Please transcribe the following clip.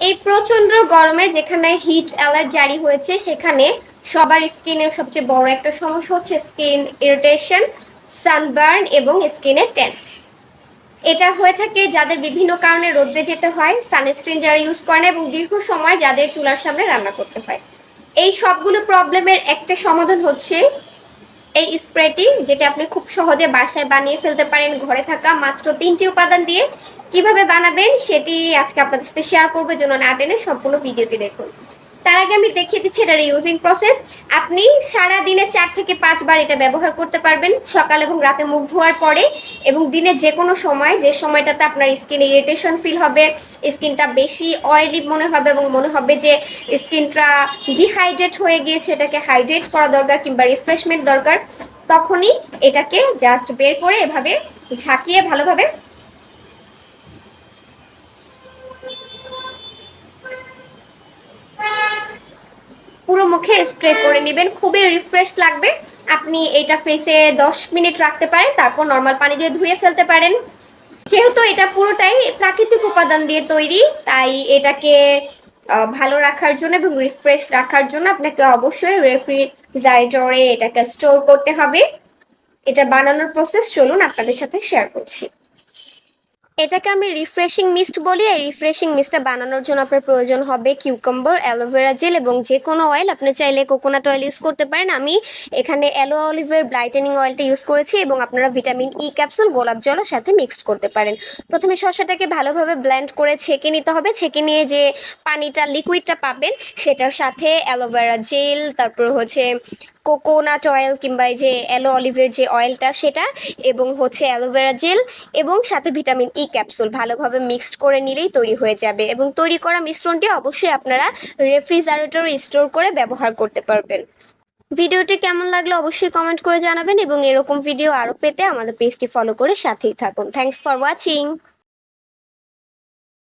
এই প্রচণ্ড গরমে যেখানে হিট অ্যালার্ট জারি হয়েছে, সেখানে সবার স্কিনের সবচেয়ে বড় একটা সমস্যা হচ্ছে স্কিন ইরিটেশন সানবার্ন এবং স্কিনের ট্যান এটা হয়ে থাকে যাদের বিভিন্ন কারণে রোদ্রে যেতে হয় সানস্ক্রিন যারা ইউজ করে না এবং দীর্ঘ সময় যাদের চুলার সামনে রান্না করতে হয়। এই সবগুলো প্রবলেমের একটা সমাধান হচ্ছে এই স্প্রেটি, যেটা আপনি খুব সহজে বাসায় বানিয়ে ফেলতে পারেন ঘরে থাকা মাত্র তিনটি উপাদান দিয়ে, কীভাবে বানাবেন সেটি আজকে আপনাদের সাথে শেয়ার করব। জন্য না টেনে সম্পূর্ণ ভিডিওটি দেখুন। তার আগে আমি দেখিয়ে দিচ্ছি এটার ইউজিং প্রসেস আপনি সারা দিনে চার থেকে পাঁচবার এটা ব্যবহার করতে পারবেন, সকাল এবং রাতে মুখ ধোয়ার পরে এবং দিনে যে কোনো সময়, যে সময়টাতে আপনার স্কিনে ইরিটেশন ফিল হবে স্কিনটা বেশি অয়েলি মনে হবে এবং মনে হবে যে স্কিনটা ডিহাইড্রেট হয়ে গিয়েছে, এটাকে হাইড্রেট করা দরকার কিংবা রিফ্রেশমেন্ট দরকার, তখনই এটাকে জাস্ট বের করে এভাবে ঝাঁকিয়ে ভালোভাবে পুরো মুখে স্প্রে করে নেবেন। খুবই রিফ্রেশ লাগবে। আপনি এটা ফেসে দশ মিনিট রাখতে পারেন, তারপর নর্মাল পানি দিয়ে ধুয়ে ফেলতে পারেন। যেহেতু এটা পুরোটাই প্রাকৃতিক উপাদান দিয়ে তৈরি, তাই এটাকে ভালো রাখার জন্য এবং রিফ্রেশ রাখার জন্য আপনাকে অবশ্যই রেফ্রিজারেটরে এটাকে স্টোর করতে হবে। এটা বানানোর প্রসেস চলুন আপনাদের সাথে শেয়ার করছি। এটাকে আমি রিফ্রেশিং মিস্ট বলি। এই রিফ্রেশিং মিস্টটা বানানোর জন্য আপনার প্রয়োজন হবে কিউকাম্বার অ্যালোভেরা জেল এবং যে কোনো অয়েল আপনি চাইলে কোকোনাট অয়েল ইউজ করতে পারেন। আমি এখানে অ্যালো অলিভের ব্রাইটেনিং অয়েলটা ইউজ করেছি এবং আপনারা ভিটামিন ই ক্যাপসুল গোলাপ জলের সাথে মিক্সড করতে পারেন। প্রথমে শসাটাকে ভালোভাবে ব্লেন্ড করে ছেঁকে নিতে হবে। ছেঁকে নিয়ে যে পানিটা লিকুইডটা পাবেন, সেটার সাথে অ্যালোভেরা জেল তারপর হচ্ছে কোকোনাট অয়েল কিংবা এই যে অ্যালো অলিভের যে অয়েলটা, সেটা এবং হচ্ছে অ্যালোভেরা জেল এবং সাথে ভিটামিন ই ক্যাপসুল ভালোভাবে মিক্সড করে নিলেই তৈরি হয়ে যাবে এবং তৈরি করা মিশ্রণটি অবশ্যই আপনারা রেফ্রিজারেটরে স্টোর করে ব্যবহার করতে পারবেন। ভিডিওটি কেমন লাগল অবশ্যই কমেন্ট করে জানাবেন এবং এরকম ভিডিও আরও পেতে আমাদের পেজটি ফলো করে সাথেই থাকুন। Thanks for watching